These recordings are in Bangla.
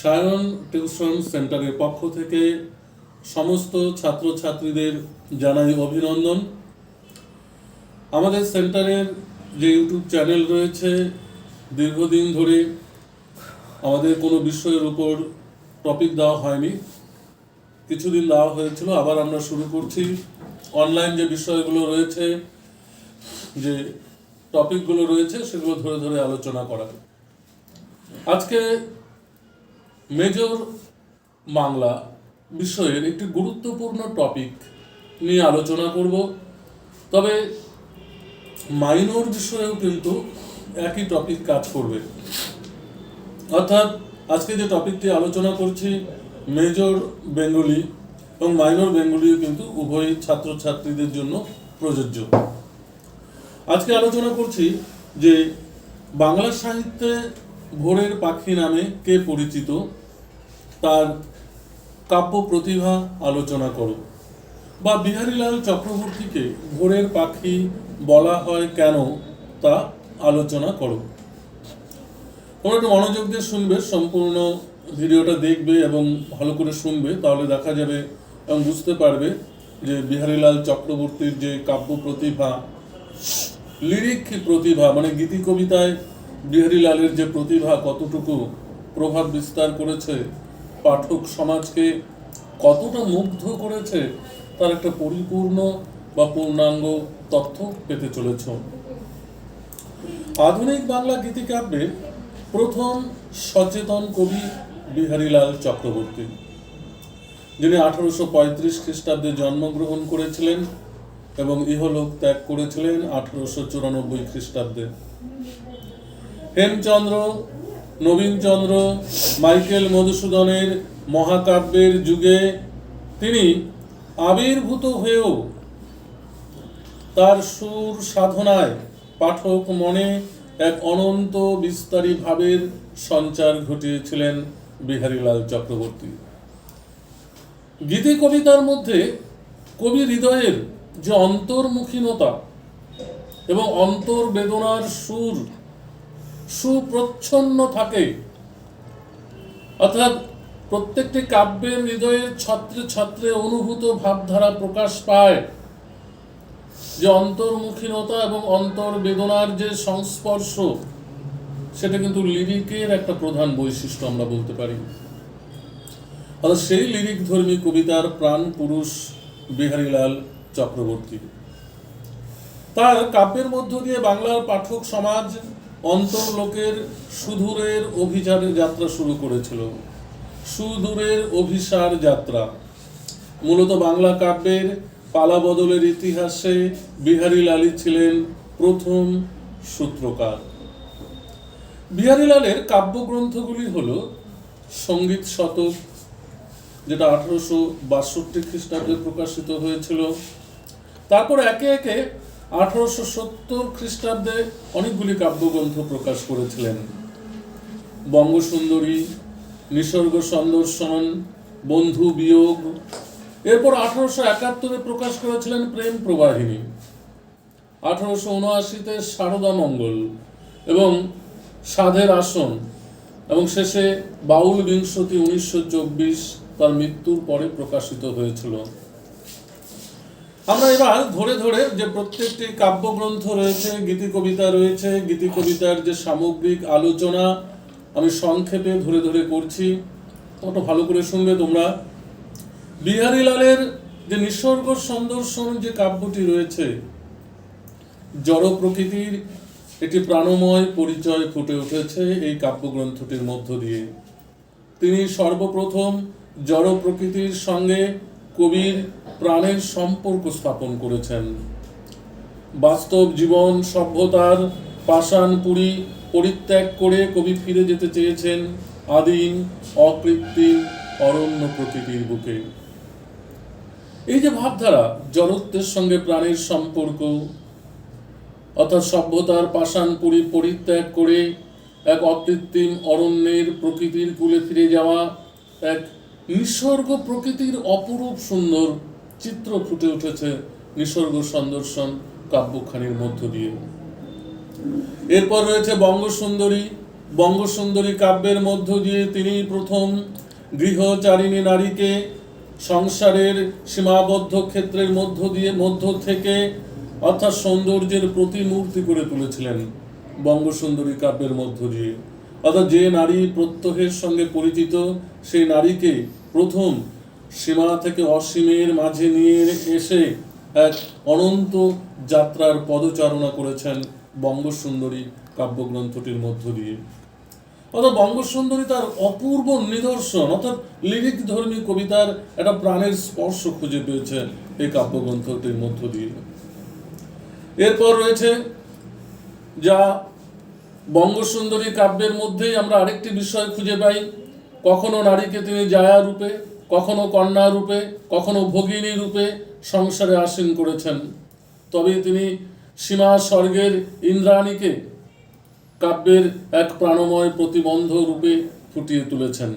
সায়ন টিউশন সেন্টারের পক্ষ থেকে সমস্ত ছাত্রছাত্রীদের জানাই অভিনন্দন। আমাদের সেন্টারের যে ইউটিউব চ্যানেল রয়েছে, দীর্ঘদিন ধরে আমাদের কোনো বিষয়ের উপর টপিক দেওয়া হয়নি। কিছুদিন দেওয়া হয়েছিল, আবার আমরা শুরু করছি। অনলাইন যে বিষয়গুলো রয়েছে, যে টপিকগুলো রয়েছে, সেগুলো ধরে ধরে আলোচনা করা। আজকে মেজর বাংলা বিষয়ের একটি গুরুত্বপূর্ণ টপিক নিয়ে আলোচনা করব। তবে মাইনর বিষয়েও কিন্তু একই টপিক কাজ করবে। অর্থাৎ আজকে যে টপিকটি আলোচনা করছি, মেজর বেঙ্গলি এবং মাইনর বেঙ্গলিও কিন্তু উভয় ছাত্রছাত্রীদের জন্য প্রযোজ্য। আজকে আলোচনা করছি যে বাংলা সাহিত্যে ভোরের পাখি নামে কে পরিচিত? তার কাব্য প্রতিভা আলোচনা করো। বা বিহারীলাল চক্রবর্তীকে ভোরের পাখি বলা হয় কেন তা আলোচনা করো। তোমরা একটু মনোযোগ দিয়ে শুনবে, সম্পূর্ণ ভিডিওটা দেখবে এবং ভালো করে শুনবে, তাহলে দেখা যাবে এবং বুঝতে পারবে যে বিহারীলাল চক্রবর্তীর যে কাব্য প্রতিভা, লিরিক প্রতিভা মানে গীতি কবিতায় বিহারীলালের যে প্রতিভা কতটুকু প্রভাব বিস্তার করেছে পাঠক সমাজকে কতটা মুগ্ধ করেছে তার একটা পরিপূর্ণ বা পূর্ণাঙ্গ তথ্য পেতে চলেছ। আধুনিক বাংলা গীতিকাব্যের প্রথম সচেতন কবি বিহারীলাল চক্রবর্তী, যিনি আঠারোশো পঁয়ত্রিশ খ্রিস্টাব্দে জন্মগ্রহণ করেছিলেন এবং ইহলোক ত্যাগ করেছিলেন আঠারোশো চুরানব্বই খ্রিস্টাব্দে। হেমচন্দ্র নবীনচন্দ্র, মাইকেল মধুসূদনের মহাকাব্যের যুগে তিনি আবির্ভূত হয়েও তার সুর সাধনায় পাঠক মনে এক অনন্ত বিস্তারী ভাবের সঞ্চার ঘটিয়েছিলেন বিহারীলাল চক্রবর্তী। গীতি কবিতার মধ্যে কবি হৃদয়ের যে অন্তর্মুখীনতা এবং অন্তর্বেদনার সুর সুপ্রচ্ছন্ন থাকে। অর্থাৎ প্রত্যেকটি কাব্যের হৃদয়ের ছত্রে ছত্রে অনুভূত ভাবধারা প্রকাশ পায়। যে অন্তর্মুখীনতা এবং অন্তর্বেদনার যে সংস্পর্শ, সেটা কিন্তু লিরিকের একটা প্রধান বৈশিষ্ট্য আমরা বলতে পারি। অর্থাৎ সেই লিরিক ধর্মী কবিতার প্রাণ পুরুষ বিহারীলাল চক্রবর্তী। তার কাব্যের মধ্য দিয়ে বাংলার পাঠক সমাজ অন্তর্লোকের সুদূরের অভিযানের যাত্রা শুরু করেছিল। সুদূরের অভিসার যাত্রা। মূলত বাংলা কাব্যের পালা বদলের ইতিহাসে বিহারীলালই ছিলেন প্রথম সূত্রকার। বিহারীলালের কাব্যগ্রন্থগুলি হল সংগীত শতক, যেটা আঠারোশো বাষট্টি খ্রিস্টাব্দে প্রকাশিত হয়েছিল। তারপর একে একে আঠারোশো সত্তর খ্রিস্টাব্দে অনেকগুলি কাব্যগ্রন্থ প্রকাশ করেছিলেন। বঙ্গসুন্দরী, নিসর্গ সন্দর্শন, বন্ধু বিয়োগ। এরপর আঠারোশো একাত্তরে প্রকাশ করেছিলেন প্রেম প্রবাহিনী। আঠারোশো উনআশিতে সারদা মঙ্গল এবং সাধের আসন এবং শেষে বাউল বিংশতি উনিশশো চব্বিশ তার মৃত্যুর পরে প্রকাশিত হয়েছিল। আমরা এবার ধরে ধরে যে প্রত্যেকটি কাব্যগ্রন্থ রয়েছে, গীতি কবিতা রয়েছে, গীতি কবিতার যে সামগ্রিক আলোচনা আমি সংক্ষেপে ধরে ধরে করছি। তোমরা ভালো করে শুনবে তোমরা। বিহারীলালের যে নিসর্গ সন্দর্শন যে কাব্যটি রয়েছে, জড় প্রকৃতির একটি প্রাণময় পরিচয় ফুটে উঠেছে এই কাব্যগ্রন্থটির মধ্য দিয়ে। তিনি সর্বপ্রথম জড় প্রকৃতির সঙ্গে কবির প্রাণের সম্পর্ক স্থাপন করেছেন। বাস্তব জীবন, সভ্যতার পাষাণপুরী পরিত্যাগ করে কবি ফিরে যেতে চেয়েছেন আদিম, অকৃত্রিম, অরণ্য প্রকৃতির বুকে। এই যে ভাবধারা, জড়ত্বের সঙ্গে প্রাণের সম্পর্ক, অর্থাৎ সভ্যতার পাষাণপুরী পরিত্যাগ করে এক অকৃত্রিম অরণ্যের প্রকৃতির কূলে ফিরে যাওয়া এক নিসর্গ প্রকৃতির অপরূপ সুন্দর চিত্র ফুটে উঠেছে নিসর্গ সন্দর্শন কাব্যখানির মধ্য দিয়ে। এরপর রয়েছে বঙ্গসুন্দরী। বঙ্গসুন্দরী কাব্যের মধ্য দিয়ে তিনি প্রথম গৃহচারিণী নারীকে সংসারের সীমাবদ্ধ ক্ষেত্রের মধ্য দিয়ে, মধ্য থেকে অর্থাৎ সৌন্দর্যের প্রতিমূর্তি করে তুলেছিলেন বঙ্গসুন্দরী কাব্যের মধ্য দিয়ে। অর্থাৎ যে নারী প্রত্যহের সঙ্গে পরিচিত, সেই নারীকে প্রথম সীমা থেকে অসীমের মাঝে নিয়ে এসে এক অনন্ত যাত্রার পদচারণা করেছেন বঙ্গসুন্দরী কাব্যগ্রন্থটির মধ্য দিয়ে। অর্থাৎ বঙ্গসুন্দরী তার অপূর্ব নিদর্শন, অর্থাৎ লিরিক ধর্মী কবিতার একটা প্রাণের স্পর্শ খুঁজে পেয়েছেন এই কাব্যগ্রন্থটির মধ্য দিয়ে। এরপর রয়েছে যা বঙ্গসুন্দরী কাব্যের মধ্যেই আমরা আরেকটি বিষয় খুঁজে পাই কখনো নারীকে তিনি জায়া রূপে, কখনো কন্যা রূপে, কখনো ভগিনী রূপে সংসারে আসীন করেছেন। তবে তিনি সীমা স্বর্গের ইন্দ্রাণীকে কাব্যের এক প্রাণময় প্রতিবন্ধ রূপে ফুটিয়ে তুলেছেন।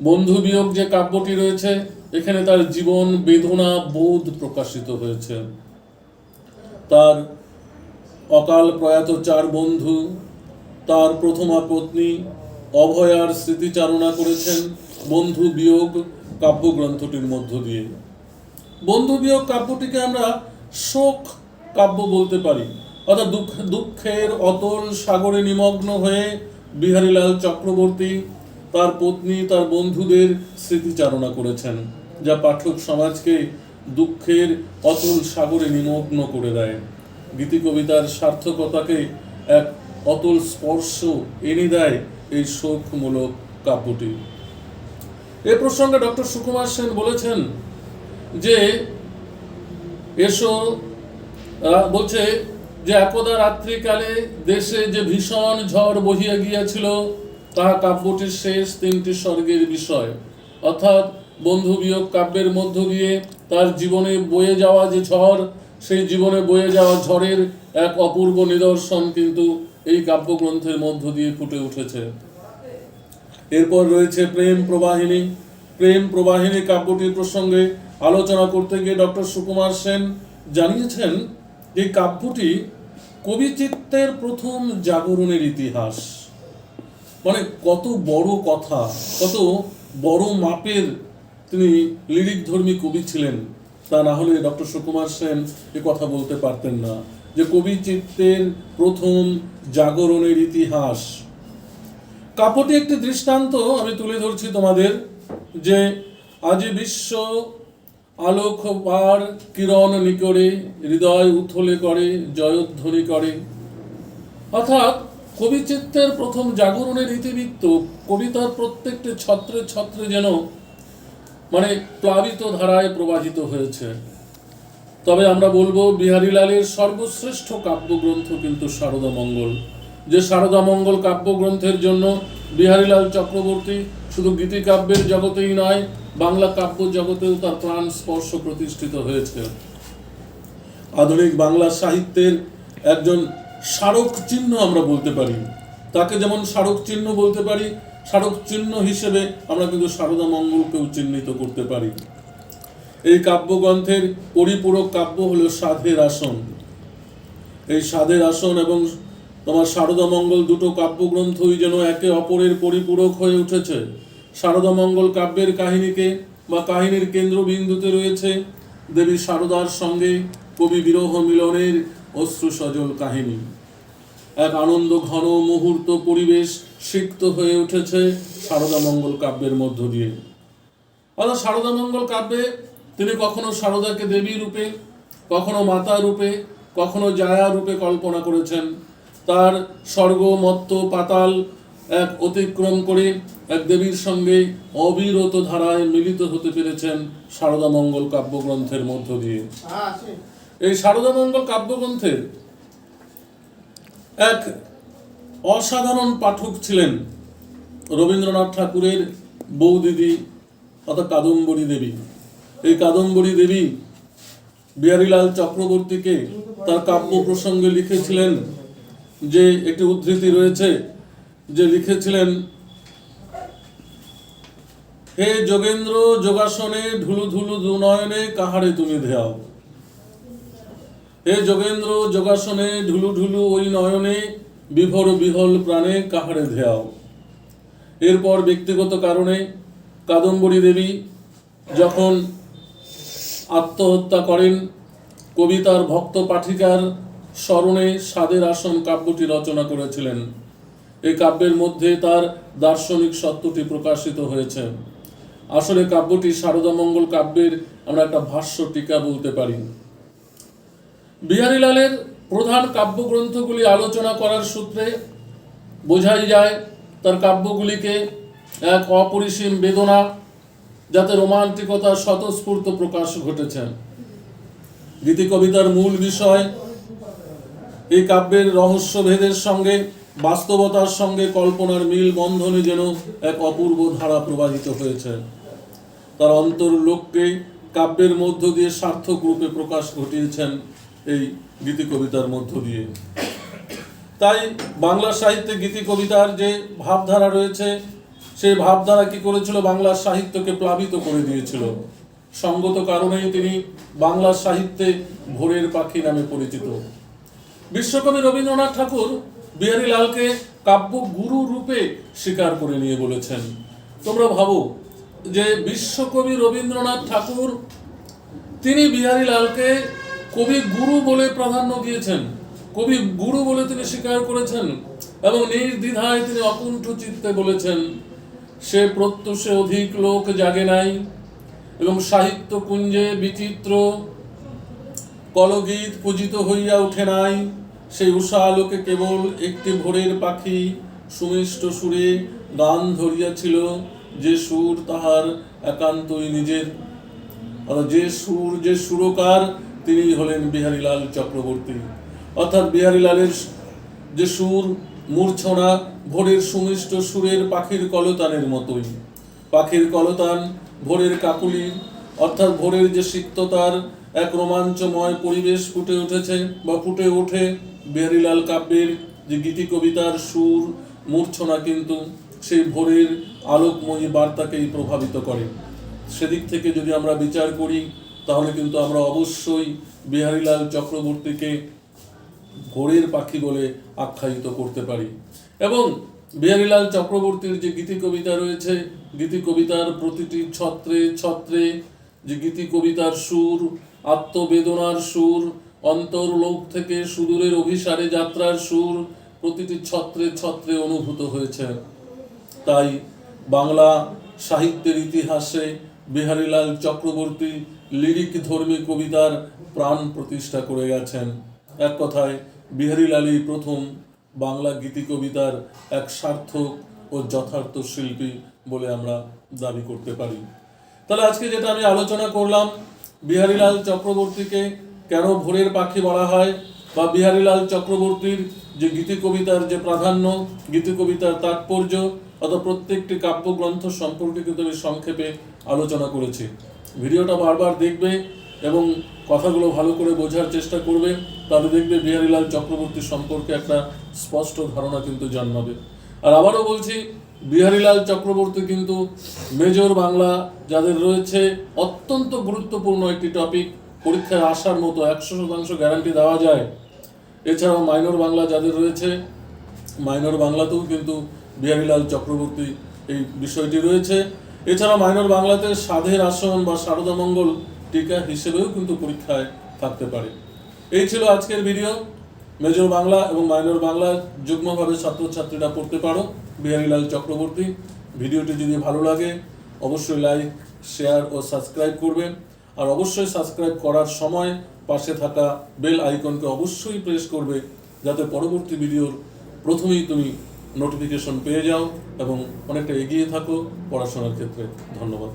বন্ধু বিয়োগ যে কাব্যটি রয়েছে, এখানে তার জীবন বেদনা বোধ প্রকাশিত হয়েছে। তার অকাল প্রয়াত চার বন্ধু, তার প্রথমা পত্নী অভয়ার স্মৃতিচারণা করেছেন বন্ধু বিয়োগ কাব্যগ্রন্থটির মধ্য দিয়ে। বন্ধু বিয়োগ কাব্যটিকে আমরা শোক কাব্য বলতে পারি। অর্থাৎ দুঃখ, দুঃখের অতল সাগরে নিমগ্ন হয়ে বিহারীলাল চক্রবর্তী তার পত্নী, তার বন্ধুদের স্মৃতিচারণা করেছেন, যা পাঠক সমাজকে দুঃখের অতল সাগরে নিমগ্ন করে দেয়। গীতি কবিতার সার্থকতাকে এক অতল স্পর্শ এনে দেয় এই শোকমূলক কাব্যটি। এ প্রসঙ্গে ডক্টর সুকুমার সেন বলেছেন যে, এসো বলছে যে, একদা রাত্রিকালে দেশে যে ভীষণ ঝড় বহিয়া গিয়াছিল, তাহা কাব্যটির শেষ তিনটি স্বর্গের বিষয়। অর্থাৎ বন্ধু বিয়োগ কাব্যের মধ্য দিয়ে তার জীবনে বয়ে যাওয়া যে ঝড় সেই জীবনে বয়ে যাওয়া ঝড়ের এক অপূর্ব নিদর্শন কিন্তু এই কাব্যগ্রন্থের মধ্য দিয়ে ফুটে উঠেছে। এরপর রয়েছে প্রেম প্রবাহিনী। প্রেম প্রবাহিনী কাব্যটির প্রসঙ্গে আলোচনা করতে গিয়ে ডক্টর সুকুমার সেন জানিয়েছেন যে কাব্যটি কবিচিত্তের প্রথম জাগরণের ইতিহাস। মানে কত বড় কথা, কত বড় মাপের তিনি লিরিক ধর্মী কবি ছিলেন। তা না হলে ডক্টর সুকুমার সেন এ কথা বলতে পারতেন না। যে কবি চিত্তের প্রথম জাগরণের ইতিহাস। কাপটি একটি দৃষ্টান্ত আমি তুলে ধরছি তোমাদের, যে আজি বিশ্ব আলোক পার কিরণ নিকরে হৃদয় উথলে করে, জয়ধ্বনি করে। অর্থাৎ কবিচিত্তের প্রথম জাগরণের ইতিবৃত্ত, কবিতার প্রত্যেকটি ছত্রে ছত্রে যেন মানে প্লাবিত ধারায় প্রবাহিত হয়েছে। তবে আমরা বলব, বিহারীলালের সর্বশ্রেষ্ঠ কাব্যগ্রন্থ কিন্তু শারদা মঙ্গল। যে শারদা মঙ্গল কাব্যগ্রন্থের জন্য বিহারীলাল চক্রবর্তী শুধু গীতিকাব্যের জগতেই নয়, বাংলা কাব্য জগতেও তার প্রাণ স্পর্শ প্রতিষ্ঠিত হয়েছে। আধুনিক বাংলা সাহিত্যের একজন স্মারক চিহ্ন আমরা বলতে পারি। তাকে যেমন স্মারক চিহ্ন বলতে পারি স্মারক চিহ্ন হিসেবে আমরা কিন্তু শারদা মঙ্গলকেও চিহ্নিত করতে পারি। এই কাব্যগ্রন্থের পরিপূরক কাব্য হল সাধের আসন। এই সাধের আসন এবং তোমার শারদা মঙ্গল দুটো কাব্যগ্রন্থই যেন একে অপরের পরিপূরক হয়ে উঠেছে। শারদা মঙ্গল কাব্যের কাহিনীকে বা কাহিনীর কেন্দ্রবিন্দুতে রয়েছে দেবী শারদার সঙ্গে কবি বিরহ মিলনের অশ্রু সজল কাহিনী। এক আনন্দ ঘন মুহূর্ত পরিবেশ সিক্ত হয়ে উঠেছে শারদা মঙ্গল কাব্যের মধ্য দিয়ে। অর্থাৎ শারদা মঙ্গল কাব্যে তিনি কখনো শারদাকে দেবী রূপে কখনো মাতা রূপে কখনো জায়া রূপে কল্পনা করেছেন। তার স্বর্গ মত্ত পাতাল এক অতিক্রম করে এক দেবীর সঙ্গে অবিরত ধারায় মিলিত হতে পেরেছেন শারদা মঙ্গল কাব্যগ্রন্থের মধ্য দিয়ে। এই শারদা মঙ্গল কাব্যগ্রন্থের এক অসাধারণ পাঠক ছিলেন রবীন্দ্রনাথ ঠাকুরের বৌদিদি অর্থাৎ কাদম্বরী দেবী। এই কাদম্বরী দেবী বিহারীলাল চক্রবর্তীকে তার কাব্য প্রসঙ্গে লিখেছিলেন যে একটি উদ্ধৃতি রয়েছে যে লিখেছিলেন, হে যোগেন্দ্র, যোগাসনে ঢুলু ধুলু দুনয়নে কাহারে তুমি ধ্যাও? হে যোগেন্দ্র, যোগাসনে, ঢুলু ঢুলু ওই নয়নে, বিভোর বিহল প্রাণে কাহারে ধেয়াও এরপর ব্যক্তিগত কারণে কাদম্বরী দেবী যখন আত্মহত্যা করেন কবিতার ভক্ত পাঠিকার স্মরণে সাদের আসন কাব্যটি রচনা করেছিলেন। এই কাব্যের মধ্যে তার দার্শনিক সত্যটি প্রকাশিত হয়েছে। আসলে কাব্যটি শারদামঙ্গল কাব্যের আমরা একটা ভাষ্য টিকা বলতে পারি। বিহারীলালের প্রধান কাব্যগ্রন্থগুলি আলোচনা করার সূত্রে বোঝাই যায়, তার কাব্যগুলিকে এক অপরিসীম বেদনা যাতে রোমান্টিকতার স্বতঃস্ফূর্ত প্রকাশ ঘটেছে গীতি কবিতার মূল বিষয়, এই কাব্যের রহস্য ভেদের সঙ্গে, বাস্তবতার সঙ্গে কল্পনার মিল বন্ধনে যেন এক অপূর্ব ধারা প্রবাহিত হয়েছে। তার অন্তর লোককে কাব্যের মধ্য দিয়ে সার্থক রূপে প্রকাশ ঘটিয়েছেন এই গীতি কবিতার মধ্য দিয়ে। তাই বাংলা সাহিত্যে গীতি কবিতার যে ভাবধারা রয়েছে, সেই ভাবধারা কি করেছিল? বাংলা সাহিত্যকে প্লাবিত করে দিয়েছিল। সঙ্গত কারণেই তিনি বাংলা সাহিত্যে ভোরের পাখি নামে পরিচিত। বিশ্বকবি রবীন্দ্রনাথ ঠাকুর বিহারী লালকে কাব্য গুরু রূপে স্বীকার করে নিয়ে বলেছেন। তোমরা ভাবো যে বিশ্বকবি রবীন্দ্রনাথ ঠাকুর, তিনি বিহারী লালকে কবি গুরু বলে প্রাধান্য দিয়েছেন। কবি গুরু বলে তিনি স্বীকার করেছেন এবং নির্দ্বিধায় তিনি অকুণ্ঠ চিত্তে বলেছেন, সে প্রত্যুষে অধিক লোক জাগে নাই এবং সাহিত্য কুঞ্জে বিচিত্র কলগীত পূজিত হইয়া উঠে নাই। সেই উষা আলোকে কেবল একটি ভোরের পাখি সুমিষ্ট সুরে গান ধরিয়াছিল, যে সুর তাহার একান্তই নিজের। যে সুর, যে সুরকার তিনি হলেন বিহারীলাল চক্রবর্তী। অর্থাৎ বিহারীলালের যে সুর, মূর্ছনা, ভোরের সুমিষ্ট সুরের পাখির কলতানের মতোই। পাখির কলতান, ভোরের কাকুলি, অর্থাৎ ভোরের যে সিক্ততার এক রোমাঞ্চময় পরিবেশ ফুটে উঠেছে বা ফুটে ওঠে বিহারীলাল কাব্যের যে গীতি কবিতার সুর, মূর্ছনা কিন্তু সেই ভোরের আলোকময়ী বার্তাকেই প্রভাবিত করে। সেদিক থেকে যদি আমরা বিচার করি তাহলে কিন্তু আমরা অবশ্যই বিহারীলাল চক্রবর্তীকে ভোরের পাখি বলে আখ্যায়িত করতে পারি। এবং বিহারীলাল চক্রবর্তীর যে গীতি কবিতা রয়েছে গীতি কবিতার প্রতিটি ছত্রে ছত্রে যে গীতি কবিতার সুর, আত্মবেদনার সুর, অন্তর্লোক থেকে সুদূরের অভিসারে যাত্রার সুর প্রতিটি ছত্রে ছত্রে অনুভূত হয়েছে। তাই বাংলা সাহিত্যের ইতিহাসে বিহারীলাল চক্রবর্তী লিরিক ধর্মী কবিতার প্রাণ প্রতিষ্ঠা করে গেছেন। এক কথায়, বিহারীলালই প্রথম বাংলা গীতি কবিতার এক সার্থক ও যথার্থ শিল্পী বলে আমরা দাবি করতে পারি। তাহলে আজকে যেটা আমি আলোচনা করলাম, বিহারীলাল চক্রবর্তীকে কেন ভোরের পাখি বলা হয় বা বিহারীলাল চক্রবর্তীর যে গীতি কবিতার যে প্রাধান্য, গীতি কবিতার তাৎপর্য অথবা প্রত্যেকটি কাব্যগ্রন্থ সম্পর্কে কিন্তু আমি সংক্ষেপে আলোচনা করেছি। ভিডিওটা বারবার দেখবে এবং কথাগুলো ভালো করে বোঝার চেষ্টা করবে, তাহলে দেখবে বিহারীলাল চক্রবর্তী সম্পর্কে একটা স্পষ্ট ধারণা কিন্তু জন্মাবে। আর আবারও বলছি বিহারীলাল চক্রবর্তী কিন্তু মেজর বাংলা যাদের রয়েছে, অত্যন্ত গুরুত্বপূর্ণ একটি টপিক পরীক্ষায় আসার মতো একশো শতাংশ গ্যারান্টি দেওয়া যায়। এছাড়াও মাইনর বাংলা যাদের রয়েছে মাইনর বাংলাতেও কিন্তু বিহারীলাল চক্রবর্তী এই বিষয়টি রয়েছে। এছাড়া মাইনর বাংলাতে সাধের আসন বা শারদামঙ্গল টিকা হিসেবেও কিন্তু পরীক্ষায় থাকতে পারে। এই ছিল আজকের ভিডিও মেজর বাংলা এবং মাইনর বাংলা যুগ্মভাবে ছাত্রছাত্রীরা পড়তে পারো। বিহারীলাল চক্রবর্তী। ভিডিওটি যদি ভালো লাগে, অবশ্যই লাইক শেয়ার ও সাবস্ক্রাইব করবেন। আর অবশ্যই সাবস্ক্রাইব করার সময় পাশে থাকা বেল আইকনকে অবশ্যই প্রেস করবে, যাতে পরবর্তী ভিডিওর প্রথমেই তুমি নোটিফিকেশন পেয়ে যাও এবং অনেকটা এগিয়ে থাকো পড়াশোনার ক্ষেত্রে। ধন্যবাদ।